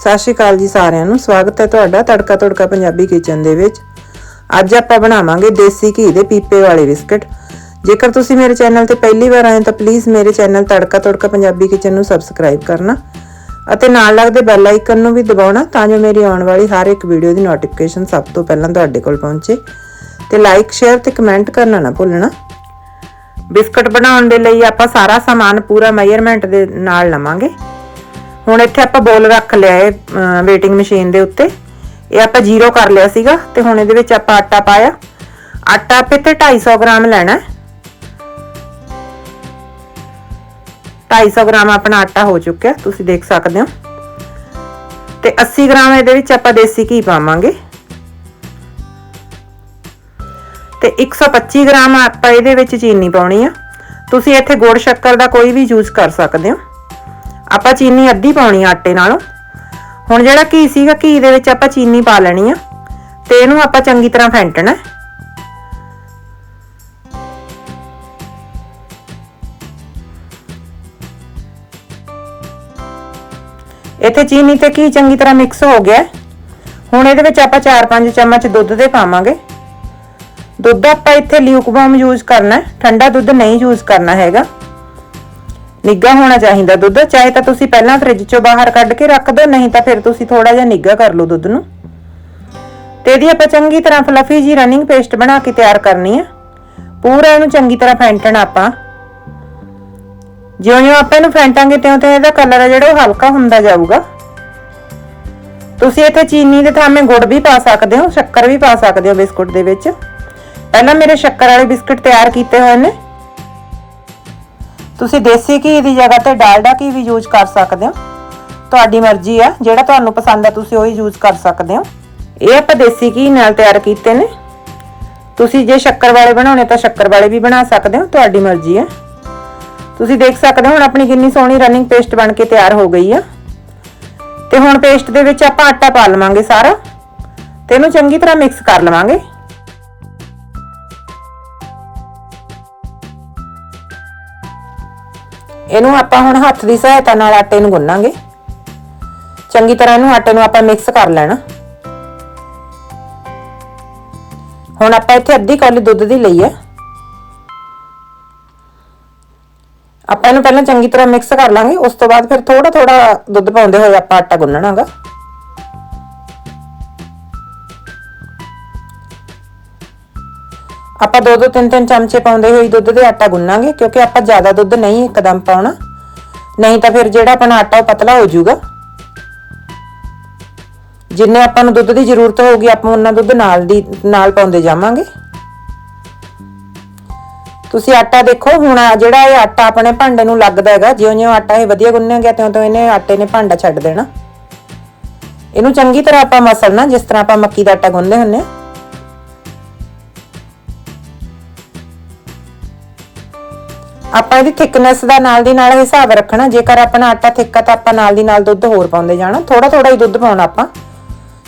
ਸਤਿ ਸ਼੍ਰੀ ਅਕਾਲ ਜੀ ਸਾਰਿਆਂ ਨੂੰ। ਸਵਾਗਤ ਹੈ ਤੁਹਾਡਾ ਤੜਕਾ ਤੜਕਾ ਪੰਜਾਬੀ ਕਿਚਨ ਦੇ ਵਿੱਚ। ਅੱਜ ਆਪਾਂ ਬਣਾਵਾਂਗੇ ਦੇਸੀ ਘੀ ਦੇ ਪੀਪੇ ਵਾਲੇ ਬਿਸਕਟ। ਜੇਕਰ ਤੁਸੀਂ ਮੇਰੇ ਚੈਨਲ ਤੇ ਪਹਿਲੀ ਵਾਰ ਆਏ ਤਾਂ ਪਲੀਜ਼ ਮੇਰੇ ਚੈਨਲ ਤੜਕਾ ਤੜਕਾ ਪੰਜਾਬੀ ਕਿਚਨ ਨੂੰ ਸਬਸਕ੍ਰਾਈਬ ਕਰਨਾ ਅਤੇ ਨਾਲ ਲੱਗਦੇ ਬੈਲ ਆਈਕਨ ਨੂੰ ਵੀ ਦਬਾਉਣਾ ਤਾਂ ਜੋ ਮੇਰੀ ਆਉਣ ਵਾਲੀ ਹਰ ਇੱਕ ਵੀਡੀਓ ਦੀ ਨੋਟੀਫਿਕੇਸ਼ਨ ਸਭ ਤੋਂ ਪਹਿਲਾਂ ਤੁਹਾਡੇ ਕੋਲ ਪਹੁੰਚੇ। ਤੇ ਲਾਈਕ ਸ਼ੇਅਰ ਤੇ ਕਮੈਂਟ ਕਰਨਾ ਨਾ ਭੁੱਲਣਾ। ਬਿਸਕਟ ਬਣਾਉਣ ਦੇ ਲਈ ਆਪਾਂ ਸਾਰਾ ਸਮਾਨ ਪੂਰਾ ਮੈਜ਼ਰਮੈਂਟ ਦੇ ਨਾਲ ਲਵਾਂਗੇ। ਹੁਣ ਇੱਥੇ ਆਪਾਂ ਬੋਲ ਰੱਖ ਲਿਆ ਹੈ ਵੇਟਿੰਗ ਮਸ਼ੀਨ ਦੇ ਉੱਤੇ। ਇਹ ਆਪਾਂ ਜ਼ੀਰੋ ਕਰ ਲਿਆ ਸੀਗਾ ਤੇ ਹੁਣ ਇਹਦੇ ਵਿੱਚ ਆਪਾਂ ਆਟਾ ਪਾਇਆ। ਆਟਾ ਆਪੇ ਤੇ 250 ਗ੍ਰਾਮ ਲੈਣਾ ਹੈ। 250 ਗ੍ਰਾਮ ਆਪਣਾ ਆਟਾ ਹੋ ਚੁੱਕਿਆ, ਤੁਸੀਂ ਦੇਖ ਸਕਦੇ ਹੋ। ਤੇ 80 ਗ੍ਰਾਮ ਇਹਦੇ ਵਿੱਚ ਆਪਾਂ ਦੇਸੀ ਘੀ ਪਾਵਾਂਗੇ। ਤੇ 125 ਗ੍ਰਾਮ ਆਪਾਂ ਇਹਦੇ ਵਿੱਚ ਚੀਨੀ ਪਾਉਣੀ ਆ। ਤੁਸੀਂ ਇੱਥੇ ਗੁੜ ਸ਼ੱਕਰ ਦਾ ਕੋਈ ਵੀ ਯੂਜ਼ ਕਰ ਸਕਦੇ ਹੋ। ਆਪਾਂ ਚੀਨੀ ਅੱਧੀ ਪਾਉਣੀ ਆ ਆਟੇ ਨਾਲੋਂ। ਹੁਣ ਜਿਹੜਾ ਘੀ ਸੀਗਾ, ਘੀ ਦੇ ਵਿੱਚ ਆਪਾਂ ਚੀਨੀ ਪਾ ਲੈਣੀ ਆ। ਤੇ ਇਹਨੂੰ ਆਪਾਂ ਚੰਗੀ ਤਰ੍ਹਾਂ ਫੈਂਟਣਾ। ਇੱਥੇ ਚੀਨੀ ਤੇ ਘੀ ਚੰਗੀ ਤਰ੍ਹਾਂ ਮਿਕਸ ਹੋ ਗਿਆ। ਹੁਣ ਇਹਦੇ ਵਿੱਚ ਆਪਾਂ 4-5 ਚਮਚ ਦੁੱਧ ਦੇ ਪਾਵਾਂਗੇ। ਦੁੱਧ ਆਪਾਂ ਇੱਥੇ ਲਿਊਕਵਾਰਮ ਯੂਜ਼ ਕਰਨਾ ਠੰਡਾ ਦੁੱਧ ਨਹੀਂ ਯੂਜ਼ ਕਰਨਾ ਹੈਗਾ। ਨਿੱਗਾ ਹੋਣਾ ਚਾਹੀਦਾ ਦੁੱਧ, ਚਾਹੇ ਤਾਂ ਤੁਸੀਂ ਪਹਿਲਾਂ ਫ੍ਰਿਜ ਚੋਂ ਬਾਹਰ ਕੱਢ ਕੇ ਰੱਖ ਦਿਓ, ਨਹੀਂ ਤਾਂ ਫਿਰ ਤੁਸੀਂ ਥੋੜਾ ਜਿਹਾ ਨਿੱਗਾ ਕਰ ਲਓ ਦੁੱਧ ਨੂੰ। ਤੇ ਇਹਦੀ ਆਪਾਂ ਚੰਗੀ ਤਰ੍ਹਾਂ ਫਲਫੀ ਜੀ ਰਨਿੰਗ ਪੇਸਟ ਬਣਾ ਕੇ ਤਿਆਰ ਕਰਨੀ ਹੈ ਪੂਰਾ ਇਹਨੂੰ ਚੰਗੀ ਤਰ੍ਹਾਂ ਫੈਂਟਣਾ ਆਪਾਂ। ਜਿਉਂ-ਜਿਉਂ ਆਪਾਂ ਇਹਨੂੰ ਫੈਂਟਾਂਗੇ, ਤਿਉਂ-ਤਿਉਂ ਇਹਦਾ ਕਲਰ ਹੈ ਜਿਹੜਾ ਉਹ ਹਲਕਾ ਹੁੰਦਾ ਜਾਊਗਾ। ਤੁਸੀਂ ਇੱਥੇ ਚੀਨੀ ਦੇ ਥਾਵੇਂ ਗੁੜ ਵੀ ਪਾ ਸਕਦੇ ਹੋ, ਸ਼ੱਕਰ ਵੀ ਪਾ ਸਕਦੇ ਹੋ ਬਿਸਕੁਟ ਦੇ ਵਿੱਚ। ਪਹਿਲਾਂ ਮੇਰੇ ਸ਼ੱਕਰ ਵਾਲੇ ਬਿਸਕੁਟ ਤਿਆਰ ਕੀਤੇ ਹੋਏ ਨੇ। ਤੁਸੀਂ ਦੇਸੀ ਘੀ ਦੀ ਜਗ੍ਹਾ ਤੇ ਡਾਲਡਾ ਘੀ ਵੀ ਯੂਜ਼ ਕਰ ਸਕਦੇ ਹੋ। ਤੁਹਾਡੀ ਮਰਜ਼ੀ ਆ, ਜਿਹੜਾ ਤੁਹਾਨੂੰ ਪਸੰਦ ਆ ਤੁਸੀਂ ਉਹੀ ਯੂਜ਼ ਕਰ ਸਕਦੇ ਹੋ। ਇਹ ਆਪਾਂ ਦੇਸੀ ਘੀ ਨਾਲ ਤਿਆਰ ਕੀਤੇ ਨੇ। ਤੁਸੀਂ ਜੇ ਸ਼ੱਕਰ ਵਾਲੇ ਬਣਾਉਣੇ ਤਾਂ ਸ਼ੱਕਰ ਵਾਲੇ ਵੀ ਬਣਾ ਸਕਦੇ ਹੋ, ਤੁਹਾਡੀ ਮਰਜ਼ੀ ਹੈ ਤੁਸੀਂ ਦੇਖ ਸਕਦੇ ਹੋ ਹੁਣ ਆਪਣੀ ਕਿੰਨੀ ਸੋਹਣੀ ਰਨਿੰਗ ਪੇਸਟ ਬਣ ਕੇ ਤਿਆਰ ਹੋ ਗਈ ਆ। ਤੇ ਹੁਣ ਪੇਸਟ ਦੇ ਵਿੱਚ ਆਪਾਂ ਆਟਾ ਪਾ ਲਵਾਂਗੇ ਸਾਰਾ। ਤੇ ਇਹਨੂੰ ਚੰਗੀ ਤਰ੍ਹਾਂ ਮਿਕਸ ਕਰ ਲਵਾਂਗੇ। ਇਹਨੂੰ ਆਪਾਂ ਹੁਣ ਹੱਥ ਦੀ ਸਹਾਇਤਾ ਨਾਲ ਆਟੇ ਨੂੰ ਗੁੰਨਾਂਗੇ। ਚੰਗੀ ਤਰ੍ਹਾਂ ਇਹਨੂੰ ਆਟੇ ਨੂੰ ਆਪਾਂ ਮਿਕਸ ਕਰ ਲੈਣਾ। ਹੁਣ ਆਪਾਂ ਇੱਥੇ ਅੱਧੀ ਕੌਲੀ ਦੁੱਧ ਦੀ ਲਈ ਹੈ ਆਪਾਂ ਇਹਨੂੰ ਪਹਿਲਾਂ ਚੰਗੀ ਤਰ੍ਹਾਂ ਮਿਕਸ ਕਰ ਲਾਂਗੇ, ਉਸ ਤੋਂ ਬਾਅਦ ਫਿਰ ਥੋੜਾ ਥੋੜਾ ਦੁੱਧ ਪਾਉਂਦੇ ਹੋਏ ਆਪਾਂ ਆਟਾ ਗੁੰਨਣਾਗਾ। ਆਪਾਂ ਦੋ ਦੋ, ਤਿੰਨ ਤਿੰਨ ਚਮਚੇ ਪਾਉਂਦੇ ਹੋਏ ਦੁੱਧ ਦੇ ਆਟਾ ਗੁੰਨਾਂਗੇ, ਕਿਉਂਕਿ ਆਪਾਂ ਜ਼ਿਆਦਾ ਦੁੱਧ ਨਹੀਂ ਇੱਕਦਮ ਪਾਉਣਾ। ਨਹੀਂ ਤਾਂ ਫਿਰ ਜਿਹੜਾ ਆਪਣਾ ਆਟਾ ਉਹ ਪਤਲਾ ਹੋ ਜਾਊਗਾ। ਜਿੰਨੇ ਆਪਾਂ ਨੂੰ ਦੁੱਧ ਦੀ ਜ਼ਰੂਰਤ ਹੋਊਗੀ, ਆਪਾਂ ਉਹਨਾਂ ਦੁੱਧ ਨਾਲ ਦੀ, ਨਾਲ ਪਾਉਂਦੇ ਜਾਵਾਂਗੇ। ਤੁਸੀਂ ਆਟਾ ਦੇਖੋ, ਹੁਣ ਜਿਹੜਾ ਇਹ ਆਟਾ ਆਪਣੇ ਭਾਂਡੇ ਨੂੰ ਲੱਗਦਾ ਹੈਗਾ, ਜਿਉਂ-ਜਿਉਂ ਆਟਾ ਇਹ ਵਧੀਆ ਗੁੰਨਿਆ ਗਿਆ, ਤਿਉਂ-ਤਿਉਂ ਇਹਨੇ ਆਟੇ ਨੇ ਭਾਂਡਾ ਛੱਡ ਦੇਣਾ। ਇਹਨੂੰ ਚੰਗੀ ਤਰ੍ਹਾਂ ਆਪਾਂ ਮਸਲਣਾ, ਜਿਸ ਤਰ੍ਹਾਂ ਆਪਾਂ ਮੱਕੀ ਦਾ ਆਟਾ ਗੁੰਨਦੇ ਹੁੰਨੇ ਆ ਆਪਾਂ ਇਹਦੀ ਥਿਕਨੈਸ ਦਾ ਨਾਲ ਦੀ ਨਾਲ ਹਿਸਾਬ ਰੱਖਣਾ, ਜੇਕਰ ਆਪਣਾ ਆਟਾ ਥਿੱਕਾ ਤਾਂ ਆਪਾਂ ਨਾਲ ਦੀ ਨਾਲ ਦੁੱਧ ਹੋਰ ਪਾਉਂਦੇ ਜਾਣਾ। ਥੋੜਾ ਥੋੜਾ ਹੀ ਦੁੱਧ ਪਾਉਣਾ ਆਪਾਂ।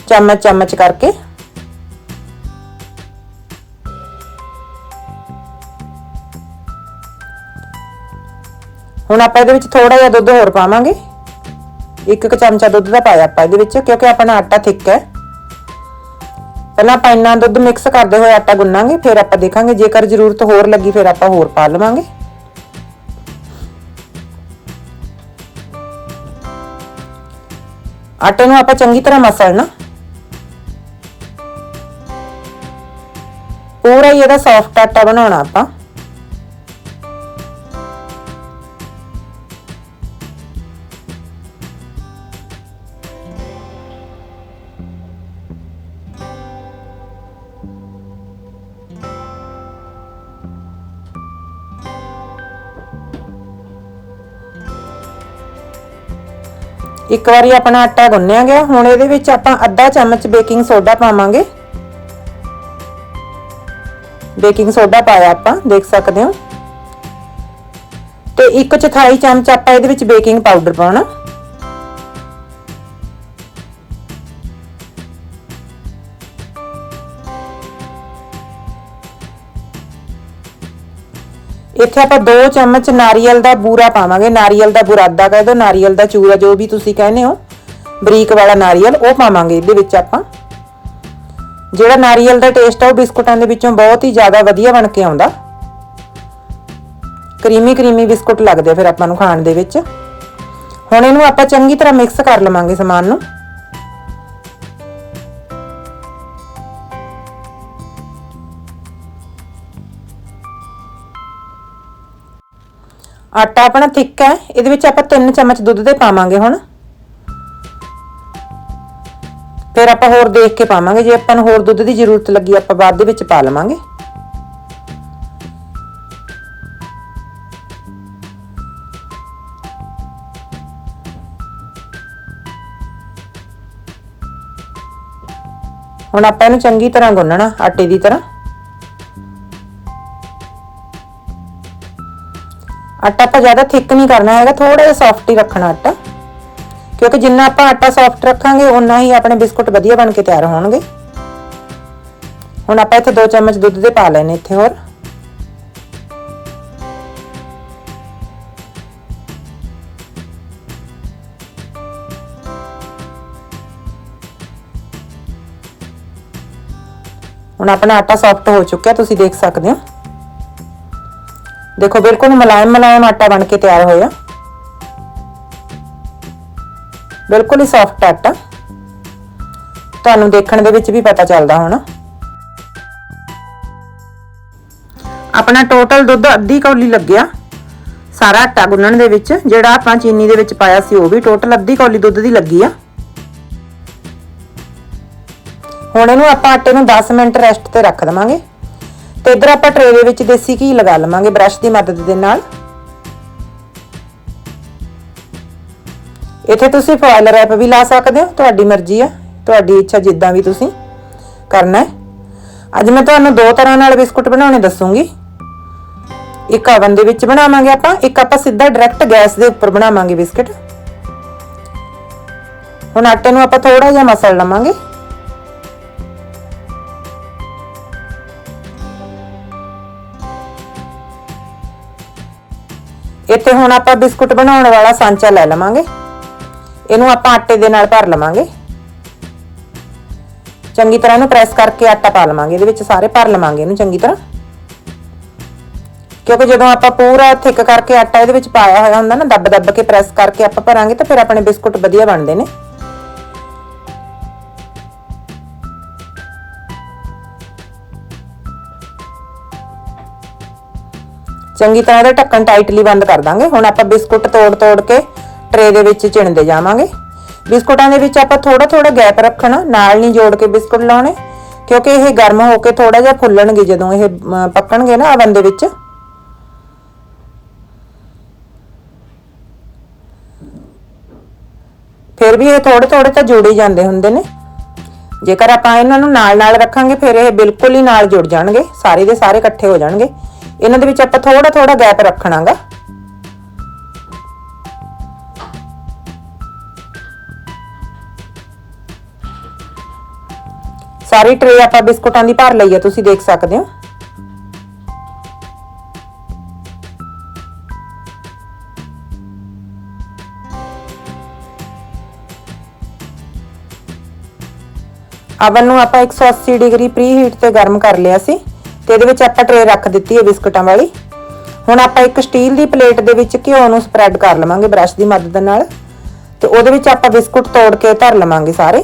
ਚਮਚ ਚਮਚ ਕਰਕੇ। ਹੁਣ ਆਪਾਂ ਇਹਦੇ ਵਿੱਚ ਥੋੜਾ ਜਿਹਾ ਦੁੱਧ ਹੋਰ ਪਾਵਾਂਗੇ। ਇੱਕ ਇੱਕ ਚਮਚਾ ਦੁੱਧ ਦਾ ਪਾਇਆ ਆਪਾਂ ਇਹਦੇ ਵਿੱਚ, ਕਿਉਂਕਿ ਆਪਣਾ ਆਟਾ ਥਿੱਕ ਹੈ। ਪਹਿਲਾਂ ਆਪਾਂ ਇੰਨਾ ਦੁੱਧ ਮਿਕਸ ਕਰਦੇ ਹੋਏ ਆਟਾ ਗੁੰਨਾਂਗੇ, ਫਿਰ ਆਪਾਂ ਦੇਖਾਂਗੇ, ਜੇਕਰ ਜ਼ਰੂਰਤ ਹੋਰ ਲੱਗੀ, ਫਿਰ ਆਪਾਂ ਹੋਰ ਪਾ ਲਵਾਂਗੇ। ਆਟੇ ਨੂੰ ਆਪਾਂ ਚੰਗੀ ਤਰ੍ਹਾਂ ਮਸਲਣਾ ਪੂਰਾ ਹੀ ਇਹਦਾ ਸੌਫਟ ਆਟਾ ਬਣਾਉਣਾ ਆਪਾਂ। ਇੱਕ ਵਾਰੀ ਆਪਣਾ ਆਟਾ ਗੁੰਨਿਆ ਗਿਆ, ਹੁਣ ਇਹਦੇ ਵਿੱਚ ਆਪਾਂ ਅੱਧਾ ਚਮਚ ਬੇਕਿੰਗ ਸੋਡਾ ਪਾਵਾਂਗੇ। ਬੇਕਿੰਗ ਸੋਡਾ ਪਾਇਆ ਆਪਾਂ, ਦੇਖ ਸਕਦੇ ਹੋ। ਤੇ ਇੱਕ ਚੌਥਾਈ ਚਮਚ ਆਪਾਂ ਇਹਦੇ ਵਿੱਚ ਬੇਕਿੰਗ ਪਾਊਡਰ ਪਾਉਣਾ। ਇੱਥੇ ਆਪਾਂ 2 ਚਮਚ ਨਾਰੀਅਲ ਦਾ ਬੂਰਾ ਪਾਵਾਂਗੇ। ਨਾਰੀਅਲ ਦਾ ਬੁਰਾਦਾ ਕਹਿ ਦੋ ਨਾਰੀਅਲ ਦਾ ਚੂਰਾ, ਜੋ ਵੀ ਤੁਸੀਂ ਕਹਿੰਦੇ ਹੋ, ਬਰੀਕ ਵਾਲਾ ਨਾਰੀਅਲ, ਉਹ ਪਾਵਾਂਗੇ ਇਹਦੇ ਵਿੱਚ ਆਪਾਂ। ਜਿਹੜਾ ਨਾਰੀਅਲ ਦਾ ਟੇਸਟ ਆ, ਉਹ ਬਿਸਕੁਟਾਂ ਦੇ ਵਿੱਚੋਂ ਬਹੁਤ ਹੀ ਜ਼ਿਆਦਾ ਵਧੀਆ ਬਣ ਕੇ ਆਉਂਦਾ। ਕਰੀਮੀ ਕਰੀਮੀ ਬਿਸਕੁਟ ਲੱਗਦੇ ਆ ਫਿਰ ਆਪਾਂ ਨੂੰ ਖਾਣ ਦੇ ਵਿੱਚ। ਹੁਣ ਇਹਨੂੰ ਆਪਾਂ ਚੰਗੀ ਤਰ੍ਹਾਂ ਮਿਕਸ ਕਰ ਲਵਾਂਗੇ ਸਮਾਨ ਨੂੰ। ਆਟਾ ਆਪਣਾ ਥਿੱਕ ਹੈ, ਇਹਦੇ ਵਿੱਚ ਆਪਾਂ 3 ਚਮਚ ਦੁੱਧ ਦੇ ਪਾਵਾਂਗੇ ਹੁਣ। ਫਿਰ ਆਪਾਂ ਹੋਰ ਦੇਖ ਕੇ ਪਾਵਾਂਗੇ, ਜੇ ਆਪਾਂ ਨੂੰ ਹੋਰ ਦੁੱਧ ਦੀ ਜ਼ਰੂਰਤ ਲੱਗੀ, ਆਪਾਂ ਬਾਅਦ ਦੇ ਵਿੱਚ ਪਾ ਲਵਾਂਗੇ। ਹੁਣ ਆਪਾਂ ਇਹਨੂੰ ਚੰਗੀ ਤਰ੍ਹਾਂ ਗੁੰਨਣਾ, ਆਟੇ ਦੀ ਤਰ੍ਹਾਂ। ਆਟਾ ਆਪਾਂ ਜ਼ਿਆਦਾ ਥਿਕ ਨਹੀਂ ਕਰਨਾ ਹੈਗਾ ਥੋੜਾ ਜਿਹਾ ਸੌਫਟ ਹੀ ਰੱਖਣਾ ਆਟਾ ਕਿਉਂਕਿ ਜਿੰਨਾ ਆਪਾਂ ਆਟਾ ਸੌਫਟ ਰੱਖਾਂਗੇ ਉਨਾ ਹੀ ਆਪਣੇ ਬਿਸਕੁਟ ਵਧੀਆ ਬਣ ਕੇ ਤਿਆਰ ਹੋਣਗੇ ਹੁਣ ਆਪਾਂ ਇੱਥੇ 2 ਚਮਚ ਦੁੱਧ ਦੇ ਪਾ ਲੈਣੇ ਇੱਥੇ ਹੋਰ ਹੁਣ ਆਪਣਾ ਆਟਾ ਸੌਫਟ ਹੋ ਚੁੱਕਿਆ ਤੁਸੀਂ ਦੇਖ ਸਕਦੇ ਹੋ ਦੇਖੋ ਬਿਲਕੁਲ ਮਲਾਇਮ ਮਲਾਇਮ ਆਟਾ ਬਣ ਕੇ ਤਿਆਰ ਹੋਇਆ। ਬਿਲਕੁਲ ਹੀ ਸੌਫਟ ਆਟਾ। ਤੁਹਾਨੂੰ ਦੇਖਣ ਦੇ ਵਿੱਚ ਵੀ ਪਤਾ ਚੱਲਦਾ ਹੋਣਾ। ਆਪਣਾ ਟੋਟਲ ਦੁੱਧ ਅੱਧੀ ਕੌਲੀ ਲੱਗਿਆ। ਸਾਰਾ ਆਟਾ ਗੁੰਨਣ ਦੇ ਵਿੱਚ, ਜਿਹੜਾ ਆਪਾਂ ਚੀਨੀ ਦੇ ਵਿੱਚ ਪਾਇਆ ਸੀ ਉਹ ਵੀ ਟੋਟਲ ਅੱਧੀ ਕੌਲੀ ਦੁੱਧ ਦੀ ਲੱਗੀ ਆ। ਹੁਣ ਇਹਨੂੰ ਆਪਾਂ ਆਟੇ ਨੂੰ 10 ਮਿੰਟ ਰੈਸਟ ਤੇ ਰੱਖ ਦਵਾਂਗੇ। ਤੇ ਇਧਰ ਆਪਾਂ ਟਰੇ ਦੇ ਵਿੱਚ ਦੇਸੀ ਘੀ ਲਗਾ ਲਵਾਂਗੇ ਬ੍ਰਸ਼ ਦੀ ਮਦਦ ਦੇ ਨਾਲ। ਇੱਥੇ ਤੁਸੀਂ ਫੋਇਲ ਰੈਪ ਵੀ ਲਾ ਸਕਦੇ ਹੋ, ਤੁਹਾਡੀ ਮਰਜ਼ੀ ਆ, ਤੁਹਾਡੀ ਇੱਛਾ ਜਿੱਦਾਂ ਵੀ ਤੁਸੀਂ ਕਰਨਾ ਹੈ। ਅੱਜ ਮੈਂ ਤੁਹਾਨੂੰ ਦੋ ਤਰ੍ਹਾਂ ਨਾਲ ਬਿਸਕੁਟ ਬਣਾਉਣੇ ਦੱਸੂਗੀ। ਇੱਕ ਓਵਨ ਦੇ ਵਿੱਚ ਬਣਾਵਾਂਗੇ ਆਪਾਂ, ਇੱਕ ਆਪਾਂ ਸਿੱਧਾ ਡਾਇਰੈਕਟ ਗੈਸ ਦੇ ਉੱਪਰ ਬਣਾਵਾਂਗੇ ਬਿਸਕੁਟ। ਹੁਣ ਆਟੇ ਨੂੰ ਆਪਾਂ ਥੋੜਾ ਜਿਹਾ ਮਸਲ ਲਵਾਂਗੇ। ਇੱਥੇ ਹੁਣ ਆਪਾਂ ਬਿਸਕੁਟ ਬਣਾਉਣ ਵਾਲਾ ਸਾਂਚਾ ਲੈ ਲਵਾਂਗੇ। ਇਹਨੂੰ ਆਪਾਂ ਆਟੇ ਦੇ ਨਾਲ ਭਰ ਲਵਾਂਗੇ। ਚੰਗੀ ਤਰ੍ਹਾਂ ਇਹਨੂੰ ਪ੍ਰੈਸ ਕਰਕੇ ਆਟਾ ਪਾ ਲਵਾਂਗੇ, ਇਹਦੇ ਵਿੱਚ ਸਾਰੇ ਭਰ ਲਵਾਂਗੇ ਇਹਨੂੰ ਚੰਗੀ ਤਰ੍ਹਾਂ। ਕਿਉਂਕਿ ਜਦੋਂ ਆਪਾਂ ਪੂਰਾ ਥਿਕ ਕਰਕੇ ਆਟਾ ਇਹਦੇ ਵਿੱਚ ਪਾਇਆ ਹੋਇਆ ਹੁੰਦਾ ਨਾ ਦੱਬ ਦੱਬ ਕੇ ਪ੍ਰੈਸ ਕਰਕੇ ਆਪਾਂ ਭਰਾਂਗੇ ਤਾਂ ਫਿਰ ਆਪਣੇ ਬਿਸਕੁਟ ਵਧੀਆ ਬਣਦੇ ਨੇ। ਚੰਗੀ ਤਰ੍ਹਾਂ ਇਹਦਾ ਢੱਕਣ ਟਾਈਟਲੀ ਬੰਦ ਕਰ ਦਾਂਗੇ। ਹੁਣ ਆਪਾਂ ਬਿਸਕੁਟ ਤੋੜ ਤੋੜ ਕੇ ਟਰੇ ਦੇ ਵਿੱਚ ਚਿਣਦੇ ਜਾਵਾਂਗੇ। ਬਿਸਕੁਟਾਂ ਦੇ ਵਿੱਚ ਆਪਾਂ ਥੋੜਾ ਥੋੜਾ ਗੈਪ ਰੱਖਣਾ, ਨਾਲ ਨਹੀਂ ਜੋੜ ਕੇ ਬਿਸਕੁਟ ਲਾਉਣੇ, ਕਿਉਂਕਿ ਇਹ ਗਰਮ ਹੋ ਕੇ ਥੋੜਾ ਜਿਹਾ ਫੁੱਲਣਗੇ ਜਦੋਂ ਇਹ ਪੱਕਣਗੇ ਨਾ ਅਵਨ ਦੇ ਵਿੱਚ। ਫਿਰ ਵੀ ਇਹ ਥੋੜੇ ਥੋੜੇ ਤਾਂ ਜੁੜ ਹੀ ਜਾਂਦੇ ਹੁੰਦੇ ਨੇ। ਜੇਕਰ ਆਪਾਂ ਇਹਨਾਂ ਨੂੰ ਨਾਲ ਨਾਲ ਰੱਖਾਂਗੇ, ਫਿਰ ਇਹ ਬਿਲਕੁਲ ਹੀ ਨਾਲ ਜੁੜ ਜਾਣਗੇ, ਸਾਰੇ ਦੇ ਸਾਰੇ ਇਕੱਠੇ ਹੋ ਜਾਣਗੇ। ਇਹਨਾਂ ਦੇ ਵਿੱਚ ਆਪਾਂ ਥੋੜਾ ਥੋੜਾ ਗੈਪ ਰੱਖਣਾਗਾ। ਸਾਰੀ ਟਰੇ ਆਪਾਂ ਬਿਸਕੁਟਾਂ ਦੀ ਭਰ ਲਈ ਆ, ਤੁਸੀਂ ਦੇਖ ਸਕਦੇ ਹੋ। ਅਵਨ ਨੂੰ ਆਪਾਂ 180 ਡਿਗਰੀ ਪ੍ਰੀ ਹੀਟ ਤੇ ਗਰਮ ਕਰ ਲਿਆ ਸੀ। ਤੇ ਇਹਦੇ ਵਿੱਚ ਆਪਾਂ ਟਰੇ ਰੱਖ ਦਿੱਤੀ ਹੈ ਬਿਸਕੁਟਾਂ ਵਾਲੀ। ਹੁਣ ਆਪਾਂ ਇੱਕ ਸਟੀਲ ਦੀ ਪਲੇਟ ਦੇ ਵਿੱਚ ਘਿਓ ਨੂੰ ਸਪਰੈਡ ਕਰ ਲਵਾਂਗੇ ਬ੍ਰਸ਼ ਦੀ ਮਦਦ ਨਾਲ। ਤੇ ਉਹਦੇ ਵਿੱਚ ਆਪਾਂ ਬਿਸਕੁਟ ਤੋੜ ਕੇ ਧਰ ਲਵਾਂਗੇ ਸਾਰੇ।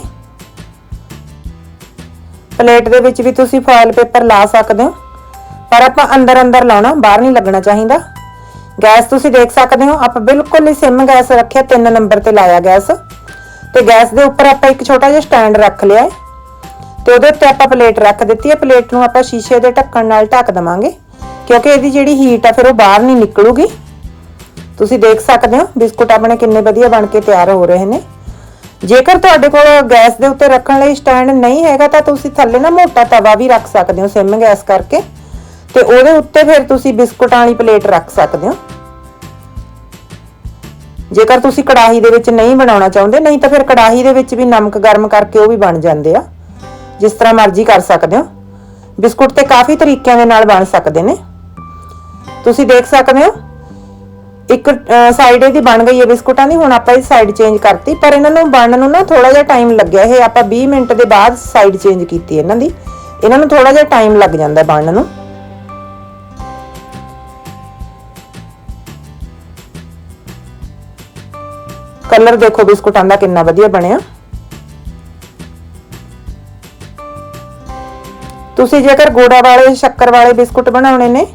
ਪਲੇਟ ਦੇ ਵਿੱਚ ਵੀ ਤੁਸੀਂ ਫੋਇਲ ਪੇਪਰ ਲਾ ਸਕਦੇ ਹੋ। ਪਰ ਆਪਾਂ ਅੰਦਰ ਅੰਦਰ ਲਾਉਣਾ, ਬਾਹਰ ਨਹੀਂ ਲੱਗਣਾ ਚਾਹੀਦਾ। ਗੈਸ ਤੁਸੀਂ ਦੇਖ ਸਕਦੇ ਹੋ, ਆਪਾਂ ਬਿਲਕੁਲ ਹੀ ਸਿਮ ਗੈਸ ਰੱਖਿਆ 3 ਨੰਬਰ ਤੇ ਲਾਇਆ ਗੈਸ। ਤੇ ਗੈਸ ਦੇ ਉੱਪਰ ਆਪਾਂ ਇੱਕ ਛੋਟਾ ਜਿਹਾ ਸਟੈਂਡ ਰੱਖ ਲਿਆ ਹੈ। ਤੇ ਉਹਦੇ ਉੱਤੇ ਆਪਾਂ ਪਲੇਟ ਰੱਖ ਦਿੱਤੀ ਹੈ। ਪਲੇਟ ਨੂੰ ਆਪਾਂ ਸ਼ੀਸ਼ੇ ਦੇ ਢੱਕਣ ਨਾਲ ਢੱਕ ਦਵਾਂਗੇ। ਕਿਉਂਕਿ ਇਹਦੀ ਜਿਹੜੀ ਹੀਟ ਆ, ਫਿਰ ਉਹ ਬਾਹਰ ਨਹੀਂ ਨਿਕਲੂਗੀ। ਤੁਸੀਂ ਦੇਖ ਸਕਦੇ ਹੋ, ਬਿਸਕੁਟ ਆਪਣੇ ਕਿੰਨੇ ਵਧੀਆ ਬਣ ਕੇ ਤਿਆਰ ਹੋ ਰਹੇ ਨੇ। ਜੇਕਰ ਤੁਹਾਡੇ ਕੋਲ ਗੈਸ ਦੇ ਉੱਤੇ ਰੱਖਣ ਲਈ ਸਟੈਂਡ ਨਹੀਂ ਹੈਗਾ, ਤਾਂ ਤੁਸੀਂ ਥੱਲੇ ਨਾ ਮੋਟਾ ਤਵਾ ਵੀ ਰੱਖ ਸਕਦੇ ਹੋ, ਸਿਮ ਗੈਸ ਕਰਕੇ। ਤੇ ਉਹਦੇ ਉੱਤੇ ਫਿਰ ਤੁਸੀਂ ਬਿਸਕੁਟਾਂ ਵਾਲੀ ਪਲੇਟ ਰੱਖ ਸਕਦੇ ਹੋ। ਜੇਕਰ ਤੁਸੀਂ ਕੜਾਹੀ ਦੇ ਵਿੱਚ ਨਹੀਂ ਬਣਾਉਣਾ ਚਾਹੁੰਦੇ, ਨਹੀਂ ਤਾਂ ਫਿਰ ਕੜਾਹੀ ਦੇ ਵਿੱਚ ਵੀ ਨਮਕ ਗਰਮ ਕਰਕੇ ਉਹ ਵੀ ਬਣ ਜਾਂਦੇ ਆ। ਜਿਸ ਤਰ੍ਹਾਂ ਮਰਜ਼ੀ ਕਰ ਸਕਦੇ ਹੋ। ਬਿਸਕੁਟ ਤੇ ਕਾਫੀ ਤਰੀਕਿਆਂ ਦੇ ਨਾਲ ਬਣ ਸਕਦੇ ਨੇ। ਤੁਸੀਂ ਦੇਖ ਸਕਦੇ ਹੋ, ਇੱਕ ਸਾਈਡ ਇਹਦੀ ਬਣ ਗਈ ਹੈ ਬਿਸਕੁਟਾਂ ਦੀ, ਹੁਣ ਆਪਾਂ ਇਹ ਸਾਈਡ ਚੇਂਜ ਕਰਤੀ, ਪਰ ਇਹਨਾਂ ਨੂੰ ਬਣਨ ਨੂੰ ਨਾ ਥੋੜਾ ਜਿਹਾ ਟਾਈਮ ਲੱਗਿਆ। ਇਹ ਆਪਾਂ 20 ਮਿੰਟ ਦੇ ਬਾਅਦ ਸਾਈਡ ਚੇਂਜ ਕੀਤੀ ਇਹਨਾਂ ਦੀ। ਇਹਨਾਂ ਨੂੰ ਥੋੜਾ ਜਿਹਾ ਟਾਈਮ ਲੱਗ ਜਾਂਦਾ ਬਣਨ ਨੂੰ। ਕਲਰ ਦੇਖੋ ਬਿਸਕੁਟਾਂ ਦਾ ਕਿੰਨਾ ਵਧੀਆ ਬਣਿਆ। ਤੁਸੀਂ ਜੇਕਰ ਗੋੜਾ ਵਾਲੇ, ਸ਼ੱਕਰ ਵਾਲੇ ਬਿਸਕੁਟ ਬਣਾਉਣੇ ਨੇ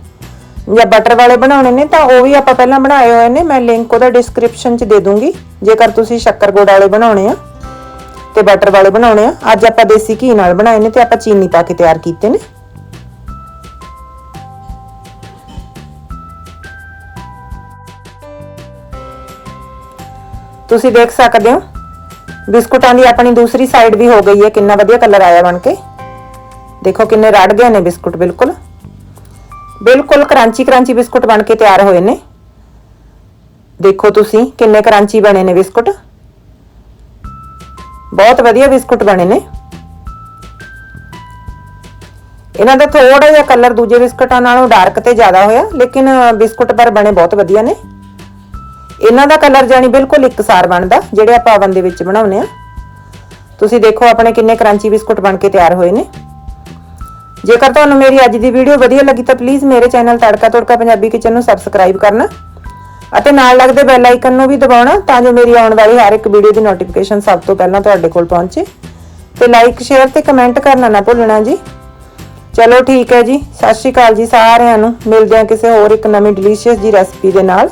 ਜਾਂ ਬਟਰ ਵਾਲੇ ਬਣਾਉਣੇ ਨੇ, ਤਾਂ ਉਹ ਵੀ ਆਪਾਂ ਪਹਿਲਾਂ ਬਣਾਏ ਹੋਏ ਨੇ। ਮੈਂ ਲਿੰਕ ਉਹਦਾ ਡਿਸਕ੍ਰਿਪਸ਼ਨ 'ਚ ਦੇ ਦੂੰਗੀ, ਜੇਕਰ ਤੁਸੀਂ ਸ਼ੱਕਰ ਗੋੜਾ ਵਾਲੇ ਬਣਾਉਣੇ ਆ ਤੇ ਬਟਰ ਵਾਲੇ ਬਣਾਉਣੇ ਆ। ਅੱਜ ਆਪਾਂ ਦੇਸੀ ਘੀ ਨਾਲ ਬਣਾਏ ਨੇ ਤੇ ਆਪਾਂ ਚੀਨੀ ਪਾ ਕੇ ਤਿਆਰ ਕੀਤੇ ਨੇ। ਤੁਸੀਂ ਦੇਖ ਸਕਦੇ ਹੋ, ਬਿਸਕੁਟਾਂ ਦੀ ਆਪਣੀ ਦੂਸਰੀ ਸਾਈਡ ਵੀ ਹੋ ਗਈ ਹੈ। ਕਿੰਨਾ ਵਧੀਆ ਕਲਰ ਆਇਆ ਬਣ ਕੇ। ਦੇਖੋ ਕਿੰਨੇ ਰੜ ਗਏ ਨੇ ਬਿਸਕੁਟ, ਬਿਲਕੁਲ। ਬਿਲਕੁਲ ਕ੍ਰਾਂਚੀ ਕ੍ਰਾਂਚੀ ਬਿਸਕੁਟ ਬਣ ਕੇ ਤਿਆਰ ਹੋਏ ਨੇ। ਦੇਖੋ ਤੁਸੀਂ ਕਿੰਨੇ ਕ੍ਰਾਂਚੀ ਬਣੇ ਨੇ ਬਿਸਕੁਟ। ਬਹੁਤ ਵਧੀਆ ਬਿਸਕੁਟ ਬਣੇ ਨੇ। ਇਹਨਾਂ ਦਾ ਥੋੜਾ ਜਿਹਾ ਕਲਰ ਦੂਜੇ ਬਿਸਕਟਾਂ ਨਾਲੋਂ ਡਾਰਕ ਤੇ ਜ਼ਿਆਦਾ ਹੋਇਆ, ਲੇਕਿਨ ਬਿਸਕੁਟ ਪਰ ਬਣੇ ਬਹੁਤ ਵਧੀਆ ਨੇ। ਇਹਨਾਂ ਦਾ ਕਲਰ ਜਾਨੀ ਬਿਲਕੁਲ ਇੱਕਸਾਰ ਬਣਦਾ, ਜਿਹੜੇ ਆਪਾਂ ਓਵਨ ਦੇ ਵਿੱਚ ਬਣਾਉਨੇ ਆ ਤੁਸੀਂ ਦੇਖੋ ਆਪਣੇ ਕਿੰਨੇ ਕ੍ਰਾਂਚੀ ਬਿਸਕੁਟ ਬਣ ਕੇ ਤਿਆਰ ਹੋਏ ਨੇ। ਜੇਕਰ ਤੁਹਾਨੂੰ ਮੇਰੀ ਅੱਜ ਦੀ ਵੀਡੀਓ ਵਧੀਆ ਲੱਗੀ ਤਾਂ ਪਲੀਜ਼ ਮੇਰੇ ਚੈਨਲ ਤੜਕਾ ਤੜਕਾ ਪੰਜਾਬੀ ਕਿਚਨ ਨੂੰ ਸਬਸਕ੍ਰਾਈਬ ਕਰਨਾ ਅਤੇ ਨਾਲ ਲੱਗਦੇ ਬੈਲ ਆਈਕਨ ਨੂੰ ਵੀ ਦਬਾਉਣਾ ਤਾਂ ਜੋ ਮੇਰੀ ਆਉਣ ਵਾਲੀ ਹਰ ਇੱਕ ਵੀਡੀਓ ਦੀ ਨੋਟੀਫਿਕੇਸ਼ਨ ਸਭ ਤੋਂ ਪਹਿਲਾਂ ਤੁਹਾਡੇ ਕੋਲ ਪਹੁੰਚੇ। ਤੇ ਲਾਈਕ ਸ਼ੇਅਰ ਤੇ ਕਮੈਂਟ ਕਰਨਾ ਨਾ ਭੁੱਲਣਾ ਜੀ। ਚਲੋ ਠੀਕ ਹੈ ਜੀ, ਸਤਿ ਸ਼੍ਰੀ ਅਕਾਲ ਜੀ ਸਾਰਿਆਂ ਨੂੰ। ਮਿਲਦੇ ਹਾਂ ਕਿਸੇ ਹੋਰ ਇੱਕ ਨਵੀਂ ਡਿਲੀਸ਼ੀਅਸ ਜੀ ਰੈਸਪੀ ਦੇ ਨਾਲ।